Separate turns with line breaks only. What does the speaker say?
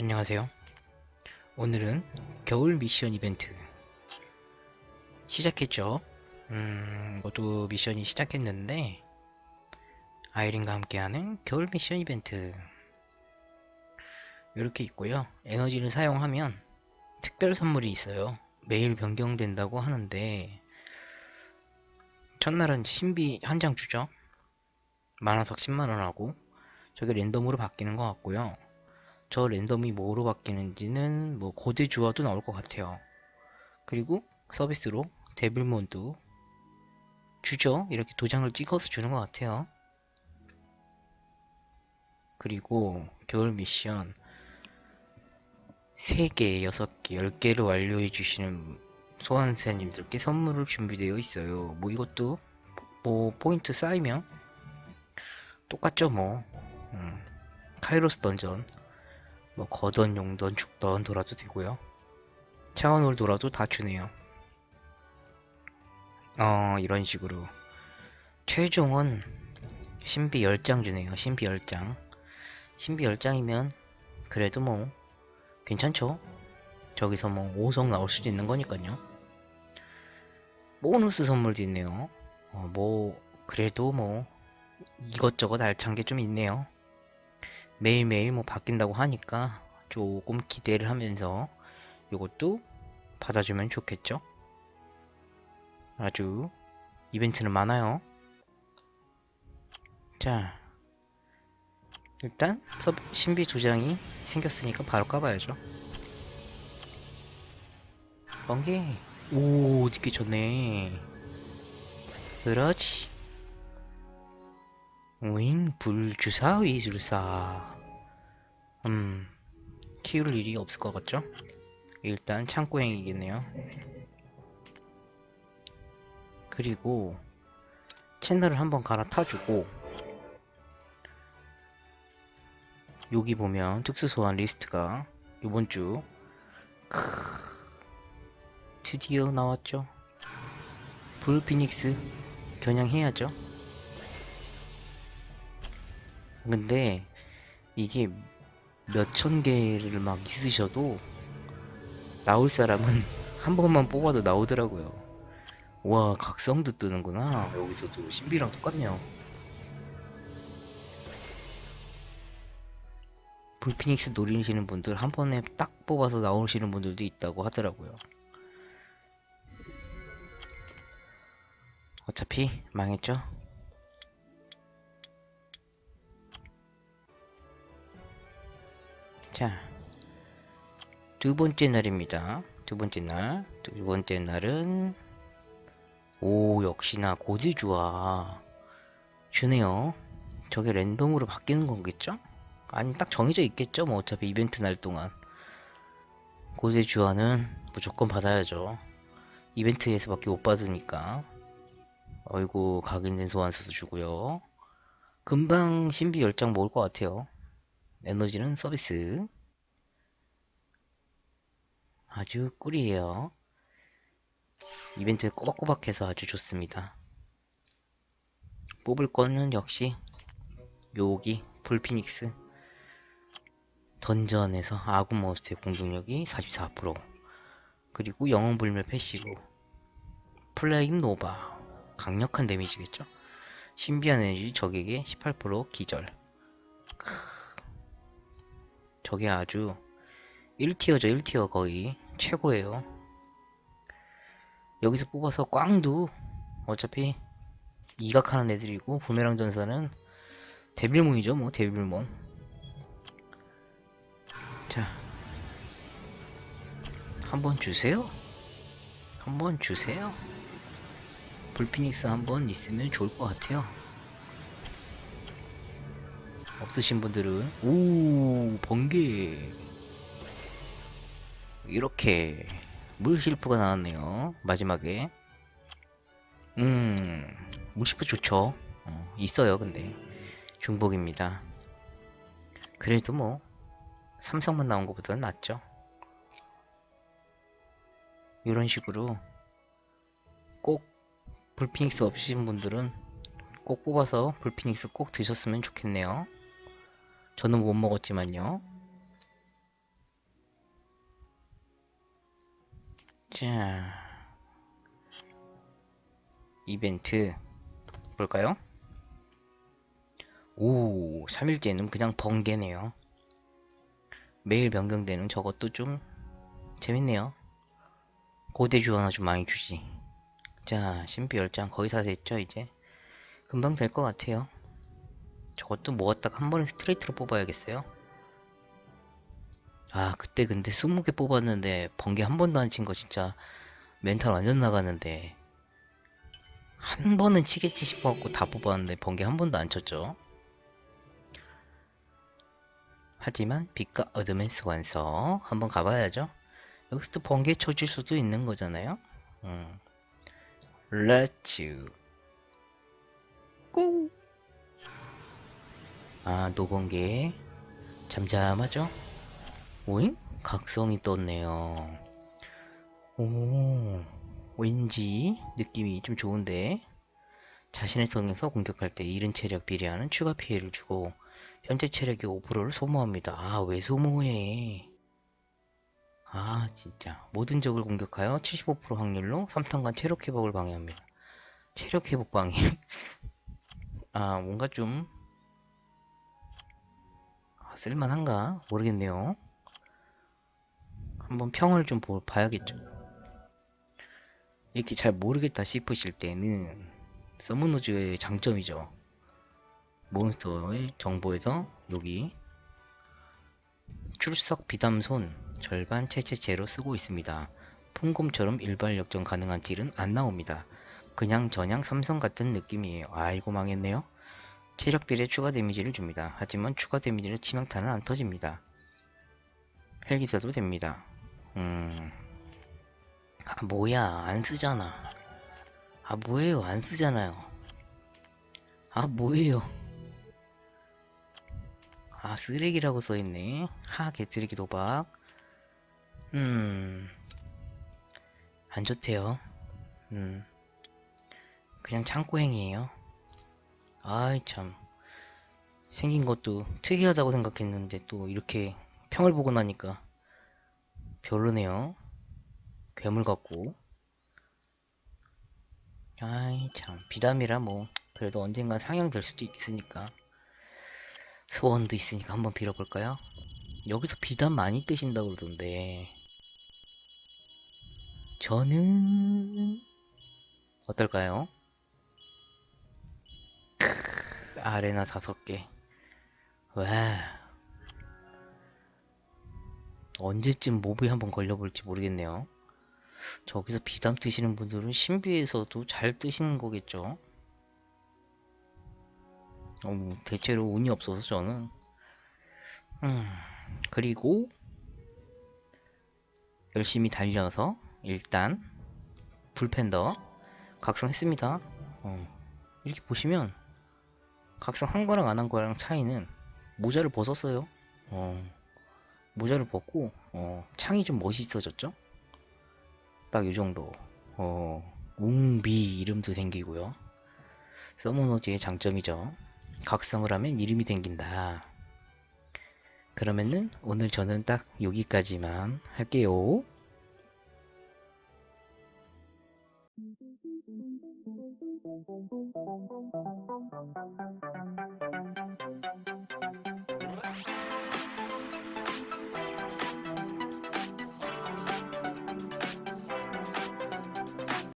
안녕하세요. 오늘은 겨울 미션 이벤트 시작했죠. 음, 모두 미션이 시작했는데 아이린과 함께하는 겨울 미션 이벤트 이렇게 있고요. 에너지를 사용하면 특별 선물이 있어요. 매일 변경된다고 하는데 첫날은 신비 한 장 주죠. 만화석 10만원하고 저게 랜덤으로 바뀌는 것 같고요. 저 랜덤이 뭐로 바뀌는지는 뭐 고대 주어도 나올 것 같아요. 그리고 서비스로 데빌몬도 주죠. 이렇게 도장을 찍어서 주는 것 같아요. 그리고 겨울 미션 3개, 6개, 10개를 완료해 주시는 소환사님들께 선물을 준비되어 있어요. 뭐 이것도 뭐 포인트 쌓이면 똑같죠 뭐. 음, 카이로스 던전 뭐 거던 용던 죽던 돌아도 되고요. 차원을 돌아도 다 주네요. 어 이런 식으로. 최종은 신비 10장 주네요. 신비 10장. 신비 10장이면 그래도 뭐 괜찮죠? 저기서 뭐 5성 나올 수도 있는 거니까요. 보너스 선물도 있네요. 어, 뭐 그래도 뭐 이것저것 알찬 게 좀 있네요 매일매일 뭐 바뀐다고 하니까 조금 기대를 하면서 이것도 받아주면 좋겠죠? 아주 이벤트는 많아요. 자, 일단 섭- 신비 도장이 생겼으니까 바로 까봐야죠. 번개. 오, 늦게 좋네. 그렇지. 윙 불주사 위술사. 음 키울 일이 없을 것 같죠? 일단 창고행이겠네요. 그리고 채널을 한번 갈아타주고 여기 보면 특수소환 리스트가 이번주 드디어 나왔죠? 불피닉스 겨냥해야죠 근데 이게 몇 천 개를 막 있으셔도 나올 사람은 한 번만 뽑아도 나오더라고요. 와, 각성도 뜨는구나. 여기서도 신비랑 똑같네요. 불피닉스 노리시는 분들 한 번에 딱 뽑아서 나오시는 분들도 있다고 하더라고요. 어차피 망했죠? 자, 두 번째 날입니다. 두 번째 날. 두 번째 날은, 오, 역시나 고지 좋아. 주네요. 저게 랜덤으로 바뀌는 거겠죠? 아니, 딱 정해져 있겠죠? 뭐, 어차피 이벤트 날 동안. 고지 주화는 무조건 받아야죠. 이벤트에서밖에 못 받으니까. 어이구, 각인된 소환수도 주고요. 금방 신비 10장 모을 것 같아요. 에너지는 서비스. 아주 꿀이에요. 이벤트 꼬박꼬박해서 아주 좋습니다. 뽑을 거는 역시 요기 불피닉스 던전에서 아군 몬스터의 공격력이 44% 그리고 영웅불멸 패시브 플레임 노바 강력한 데미지겠죠 신비한 에너지 적에게 18% 기절 크... 저게 아주 1티어죠 1티어 거의. 최고예요. 여기서 뽑아서 꽝도 어차피 이각하는 애들이고 부메랑 전사는 데빌몬이죠 뭐 데빌몬. 자. 한번 주세요. 한번 주세요. 불피닉스 한번 있으면 좋을 것 같아요 없으신 분들은 오 번개. 이렇게 물실프가 나왔네요 마지막에. 음 물실프 좋죠. 어, 있어요 근데. 중복입니다. 그래도 뭐 삼성만 나온 것보다는 낫죠. 이런 식으로 꼭 불피닉스 없으신 분들은 꼭 뽑아서 불피닉스 꼭 드셨으면 좋겠네요 저는 못 먹었지만요. 자, 이벤트 볼까요? 오, 3일째는 그냥 번개네요. 매일 변경되는 저것도 좀 재밌네요. 고대 주원화 좀 많이 주지. 자, 신비 열장 거의 다 됐죠, 이제? 금방 될 것 같아요. 저것도 모았다가 한 번에 스트레이트로 뽑아야겠어요. 아, 그때 근데 20개 뽑았는데 번개 한 번도 안 친 거 진짜 멘탈 완전 나가는데 한 번은 치겠지 싶어갖고 다 뽑았는데 번개 한 번도 안 쳤죠. 하지만 빛과 어드맨스 완성 한번 가봐야죠. 여기서 또 번개 쳐줄 수도 있는 거잖아요. 음. 렛츠 고! 아, 노번개 잠잠하죠? 오잉? 각성이 떴네요. 오, 왠지 느낌이 좀 좋은데 자신의 성에서 공격할 때 잃은 체력 비례하는 추가 피해를 주고 현재 체력의 5%를 소모합니다. 아, 왜 소모해? 아, 진짜. 모든 적을 공격하여 75% 확률로 3탄간 체력 회복을 방해합니다. 체력 회복 방해? 아, 뭔가 좀 아, 쓸만한가? 모르겠네요. 한번 평을 좀 보, 봐야겠죠. 이렇게 잘 모르겠다 싶으실 때는 서머너즈의 장점이죠. 몬스터의 정보에서 여기 출석 비담손 절반 채채채로 쓰고 있습니다. 폼곰처럼 일발 역전 가능한 딜은 안 나옵니다. 그냥 전향 삼성 같은 느낌이에요. 아이고 망했네요. 체력 비례 추가 데미지를 줍니다. 하지만 추가 데미지를 치명타는 안 터집니다. 헬기 써도 됩니다. 음... 아 뭐야 안 쓰잖아. 아 뭐예요 안 쓰잖아요. 아 뭐예요. 아 쓰레기라고 써있네. 하 개쓰레기 도박. 음... 안 좋대요. 음... 그냥 창고행이에요. 아이 참 생긴 것도 특이하다고 생각했는데 또 이렇게 평을 보고 나니까 별로네요. 괴물 같고 아이 참 비담이라 뭐 그래도 언젠가 상향될 수도 있으니까 소원도 있으니까 한번 빌어볼까요? 여기서 비담 많이 뜨신다 그러던데 저는 어떨까요? 크, 아레나 다섯 개. 와. 언제쯤 모브에 한번 걸려볼지 모르겠네요. 저기서 비담 뜨시는 분들은 신비에서도 잘 뜨시는 거겠죠. 어, 뭐 대체로 운이 없어서 저는. 음, 그리고 열심히 달려서 일단 불펜더 각성했습니다. 어. 이렇게 보시면 각성 한 거랑 안 한 거랑 차이는 모자를 벗었어요. 어, 모자를 벗고 어, 창이 좀 멋있어졌죠? 딱 이 정도. 어, 웅비 이름도 생기고요. 서머너지의 장점이죠. 각성을 하면 이름이 생긴다. 그러면은 오늘 저는 딱 여기까지만 할게요.
Thank you.